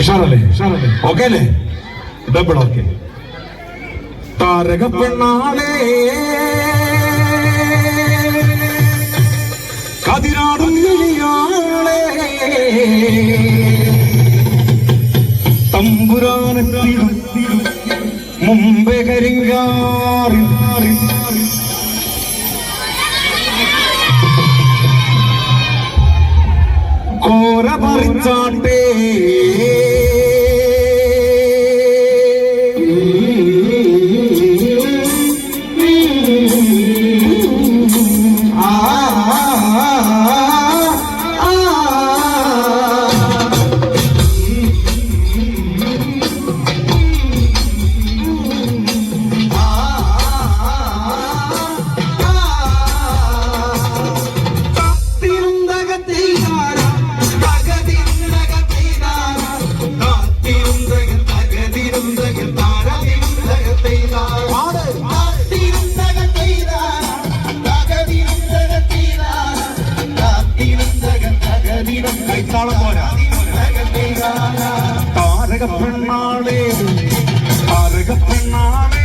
ഉഷാറല്ലേ? ഉഷാറല്ലേ? ഓക്കെ അല്ലേ double okay താരക പെണ്ണാളേ കതിരാടും കിളിയാളേ മുമ്പേ കരിങ്കാറി കോര പറിച്ചാട്ടേ. പെണ്ണാളേ താരക പെണ്ണാളേ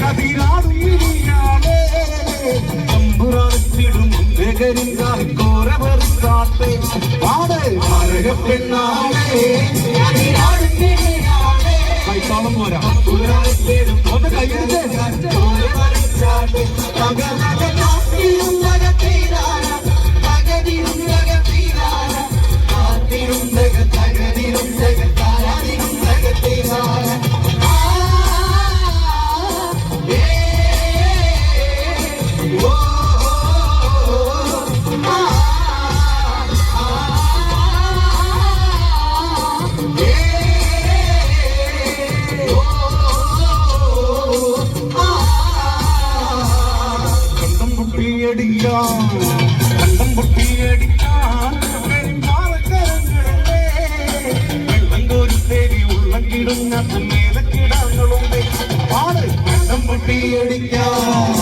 കതിരാടും മിനിയാളേ തമ്പുരാട്ടിടും കരിങ്കാൽ കോര വെറുത്താട്ടെ പാട് പെണ്ണാളേ കതിരാടും പോരാ ഉള്ളം മേലക്കിടാങ്ങളുണ്ട് പാട്. കണ്ടം പൊട്ടിയടിക്കാൻ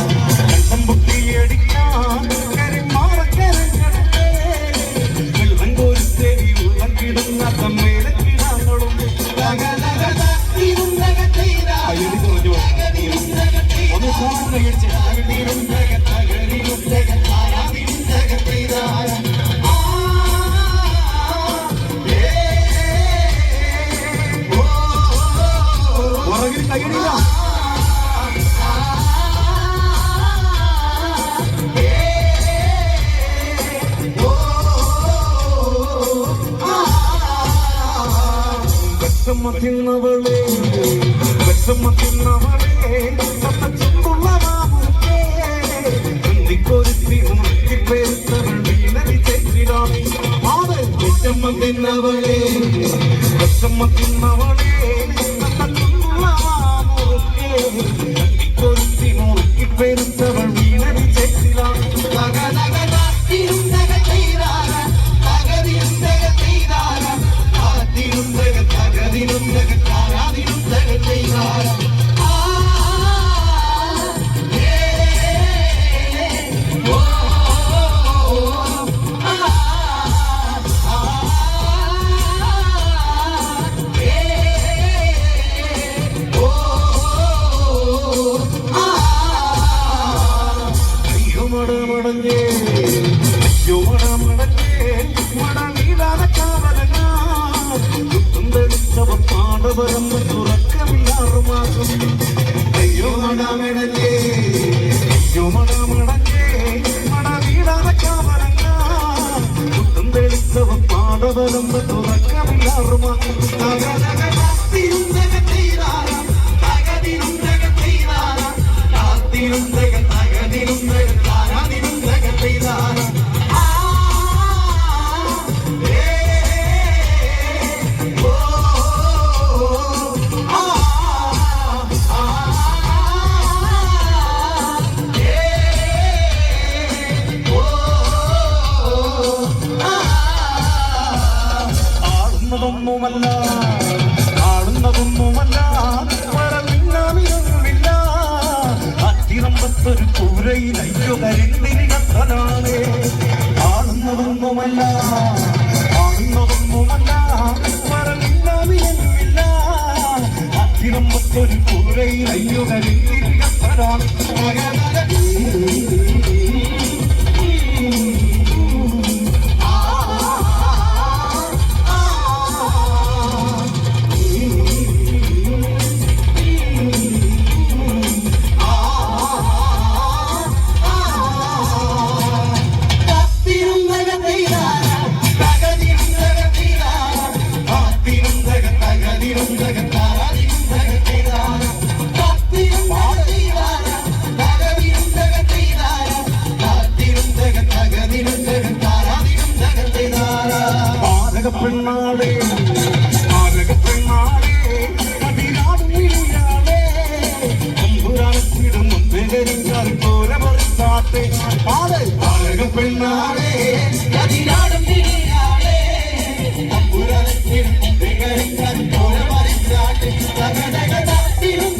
தின்னவளே வெச்சம தின்னவளே சத்தச்சுள்ளவாமுக்கே குந்தி கொருத்தி உனக்கு பேர்த்தவள் வீணதி செய்திடாமே പാടവരമ്പ് തുറക്കമില്ലാറു മാസം അയ്യോ മടമടഞ്ഞേ യുവടമടഞ്ഞേ മടനീലാന കാവലങ്ങ. കുത്തും തെളിച്ചവ പാടവരമ്പ് തുറക്കമില്ലാറു பாடு அழக பெண்ணாலே கதிராடும் திரியாலே நம்புறத்தின் திகழ்ந்த தோழ மறைந்தாட்டு தகடக தாத்திரும்